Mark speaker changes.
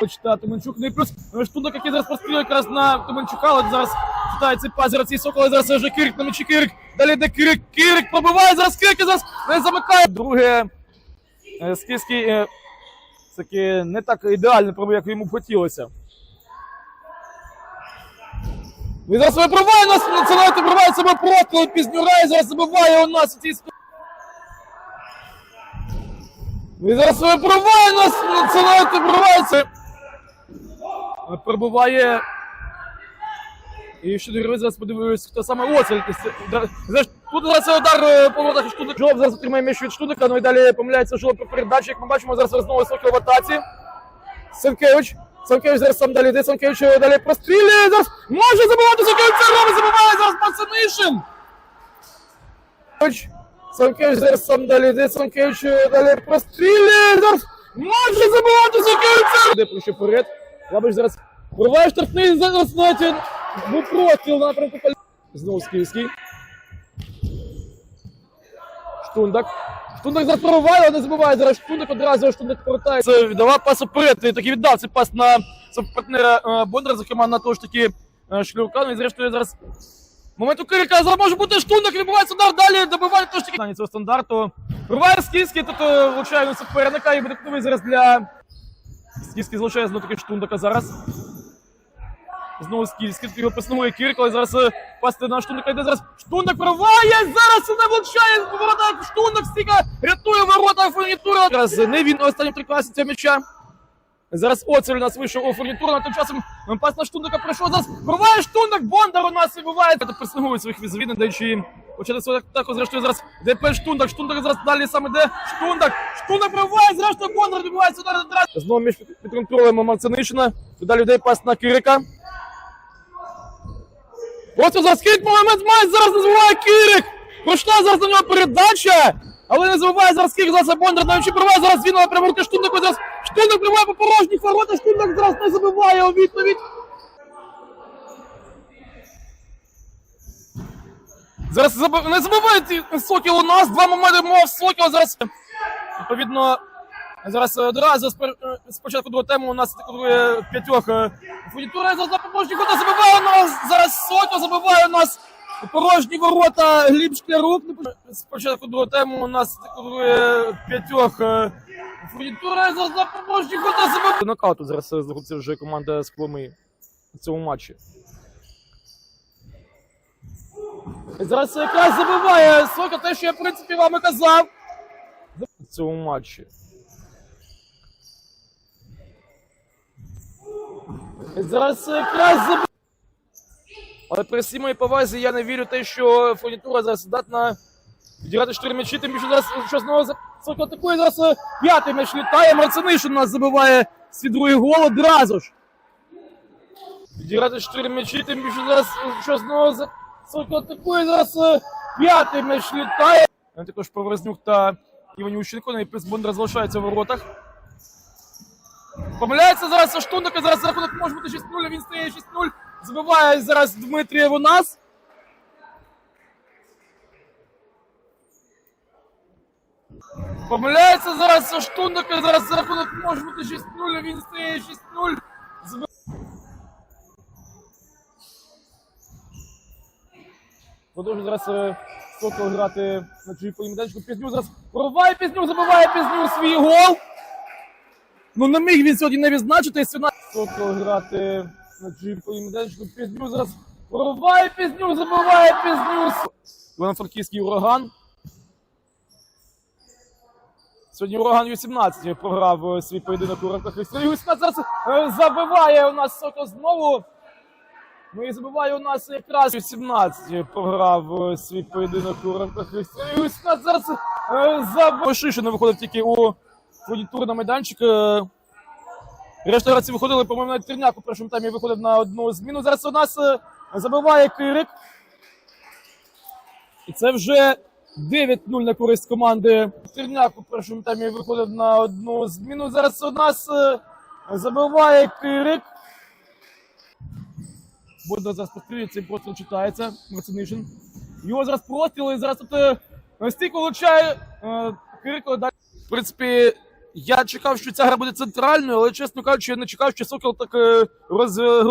Speaker 1: Читає Тимончук. Ну і плюс штунок, який зараз прострілює якраз на Тимончука, але зараз читає цей пас, зараз цей соколи, зараз вже Кирик на мечі Кирик. Далі йде Кирик, Кирик пробиває, зараз Кирик і зараз не замикає. Друге, е, Скіський е, таки не так ідеально пробив, як йому хотілося. Він зараз випробує нас, національний пробиває себе проти Пізнюра і зараз забиває у нас у цій Він зараз випробує нас, національний пробивається. Пробиває. І що дивись, зараз подивлюсь, хто саме Оцель. Тут зараз удар е, по воротах Штудик. Жолоб зараз отримає м'яч від Штудика, ну і далі помиляється Жолоб при передачі. Як ми бачимо, зараз знову високий в атаці. Сенкевич. Сенкевич зараз сам далі йде. Сенкевич е, далі прострілює. Зараз може забивати Сенкевич. Це робить, забиває зараз Пацанишин. Сенкевич зараз сам далі йде. Сенкевич е, далі прострілює. Зараз може забивати Сенкевич. Це Йде проще вперед. Лабиш зараз вирває штрафний зараз навіть був простріл на напрямку. Знову Скільський. Штундак. Штундак зараз прориває, не забуває зараз Штундак одразу Штундак повертається. Віддавав пас вперед, і таки віддав цей пас на партнера е, Бондара, зокрема на того ж таки е, Шлюка. Ну і зрештою зараз момент у Кирика зараз може бути Штундак, відбувається удар, далі добиває таки. Цього стандарту. Проває Скільський, тут е, влучає на суперника і буде зараз для... Скільський злучає знову таки Штундака зараз. Знову скільський його пресингує Кірк, але зараз пасти на штундика йде зараз. Штундик прориває! Зараз не влучає ворота. Штундик стіка рятує ворота фурнітура. Зараз не він останній три класі цього м'яча. Зараз Оцель у нас вийшов у фурнітуру, а тим часом пас на штундика прийшов. Зараз прориває штундик, Бондар у нас вибиває. Та своїх візові, не даючи їм почати свою атаку. Зрештою зараз ДП Штундак. Штундак зараз далі саме де Штундак. Штундак прориває, зрештою Бондар добивається удар на драж. Знову між під контролем Мацанишина. Далі йде пас на Кирика. Просто зараз кит момент має зараз не забуває Кирик. Пройшла зараз на нього передача. Але не забуває зараз Кирик, зараз Бондар навчи прорває, зараз він прямо руки Штундику, зараз Штундик прибуває по порожніх воротах, Штундик зараз не забиває у відповідь. Зараз заб- не забувають Сокіл у нас, два моменти мов Сокіл зараз. Відповідно, Зараз е, одразу е, спочатку другого тему у нас атакує п'ятьох е, фунітура зараз на ворота забиває нас. Зараз Сокіл забиває нас порожні ворота Гліб Шклярук. Пож- Спочатку другого тему у нас атакує п'ятьох фунітура зараз на порожні ворота забиває. Нокауту зараз знаходиться вже команда з Коломи в цьому матчі. Зараз якраз забиває Сокіл, те, що я в принципі вам і казав в цьому матчі. Зараз якраз заб... Але при всій моїй повазі я не вірю те, що фурнітура зараз здатна відіграти 4 м'ячі, тим більше зараз що знову за- Сокіл атакує, зараз п'ятий м'яч літає, Марцинишин у нас забиває свій другий гол одразу ж. Відіграти 4 м'ячі, тим більше зараз що знову за... Сокіл зараз е, п'ятий м'яч літає. Також Поворознюк та Іванющенко, ну і Бондар залишається в воротах. Помиляється зараз Штундика, зараз рахунок може бути 6-0, він стає 6-0. Забиває зараз Дмитрієв у нас. Помиляється зараз Штундика, зараз рахунок може бути 6-0, він стає 6-0. Продовжує зараз е, Сокол грати на чужій полімеденчику. Пізню зараз прорває Пізню, забиває Пізню свій гол. Ну не міг він сьогодні не відзначити. Сокол грати на чужій полімеденчику. Пізню зараз прорває Пізню, забиває Пізню. Івано-Франківський ураган. Сьогодні ураган 18 програв е, свій поєдинок у рамках історії. 18 зараз е, забиває у нас Сокол знову. Ну і забиває у нас якраз 17 програв е, свій поєдинок у рамках. 18 зараз е, забив. Шишин виходив тільки у фунітур на майданчик. е, Решта гравців виходили, по-моєму, навіть Терняк у першому таймі виходив на одну зміну. Зараз у нас забиває Кирик. І це вже 9-0 на користь команди. Терняк у першому таймі виходив на одну зміну. Зараз у нас забиває Кирик. Буде зараз пострілюється цей простріл читається. Марцинишин. Його зараз простріли, зараз тут е, стійко влучає е, Кирико. Далі. В принципі, Я чекав, що ця гра буде центральною, але чесно кажучи, я не чекав, що Сокіл так е, розгрузить